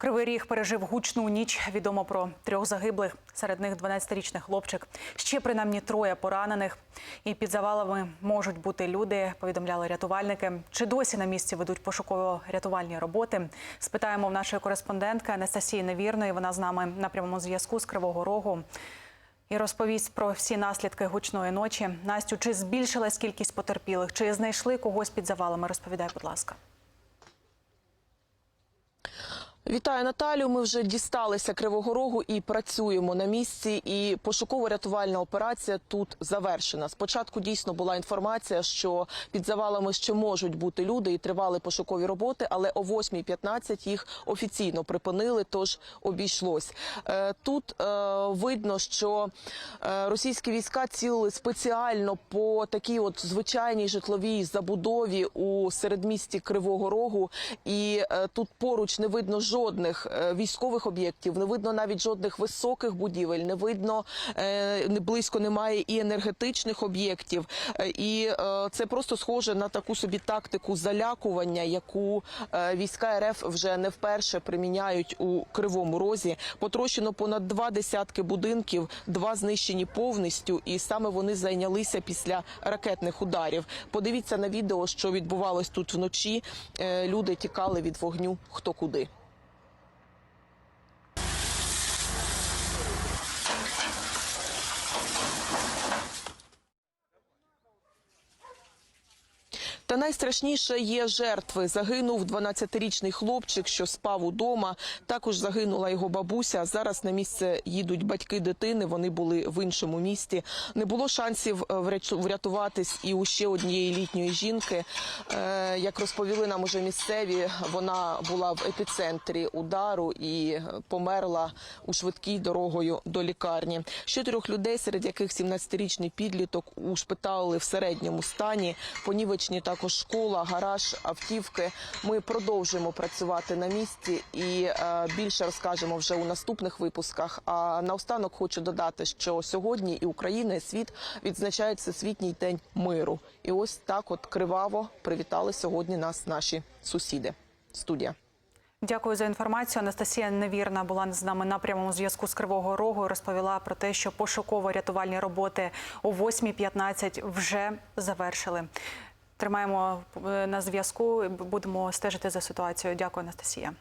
Кривий ріг пережив гучну ніч. Відомо про трьох загиблих, серед них 12-річний хлопчик. Ще принаймні троє поранених. І під завалами можуть бути люди. Повідомляли рятувальники. Чи досі на місці ведуть пошуково-рятувальні роботи? Спитаємо в нашої кореспондентки Анастасії Невірної. Вона з нами на прямому зв'язку з Кривого Рогу. І розповість про всі наслідки гучної ночі. Настю, чи збільшилась кількість потерпілих? Чи знайшли когось під завалами? Розповідай, будь ласка. Вітаю Наталю. Ми вже дісталися Кривого Рогу і працюємо на місці. І пошуково-рятувальна операція тут завершена. Спочатку дійсно була інформація, що під завалами ще можуть бути люди і тривали пошукові роботи, але о 8.15 їх офіційно припинили, тож обійшлось. Е, Тут е, видно, що е, російські війська цілили спеціально по такій от звичайній житловій забудові у середмісті Кривого Рогу, і тут поруч не видно жодних е, військових об'єктів, не видно навіть жодних високих будівель, не видно е, близько немає і енергетичних об'єктів. Е, І це просто схоже на таку собі тактику залякування, яку війська РФ вже не вперше приміняють у Кривому Розі. Потрощено понад два десятки будинків, два знищені повністю, і саме вони зайнялися після ракетних ударів. Подивіться на відео, що відбувалось тут вночі. Люди тікали від вогню хто куди. Та найстрашніше є жертви. Загинув 12-річний хлопчик, що спав удома. Також загинула його бабуся. Зараз на місце їдуть батьки дитини. Вони були в іншому місті. Не було шансів е, врятуватись і у ще однієї літньої жінки. Е, Як розповіли нам уже місцеві, вона була в епіцентрі удару і е, померла у швидкій дорогою до лікарні. Ще трьох людей, серед яких 17-річний підліток ушпиталили в середньому стані. Понівечні також школа, гараж, автівки. Ми продовжуємо працювати на місці і е, більше розкажемо вже у наступних випусках. А наостанок хочу додати, що сьогодні і Україна, і світ відзначають Всесвітній день миру. І ось так, от криваво привітали сьогодні нас наші сусіди. Студія. Дякую за інформацію. Анастасія Невірна була з нами на прямому зв'язку з Кривого Рогу. і Розповіла про те, що пошуково-рятувальні роботи о 8.15 вже завершили. Тримаємо е, на зв'язку. Будемо стежити за ситуацією. Дякую, Анастасія.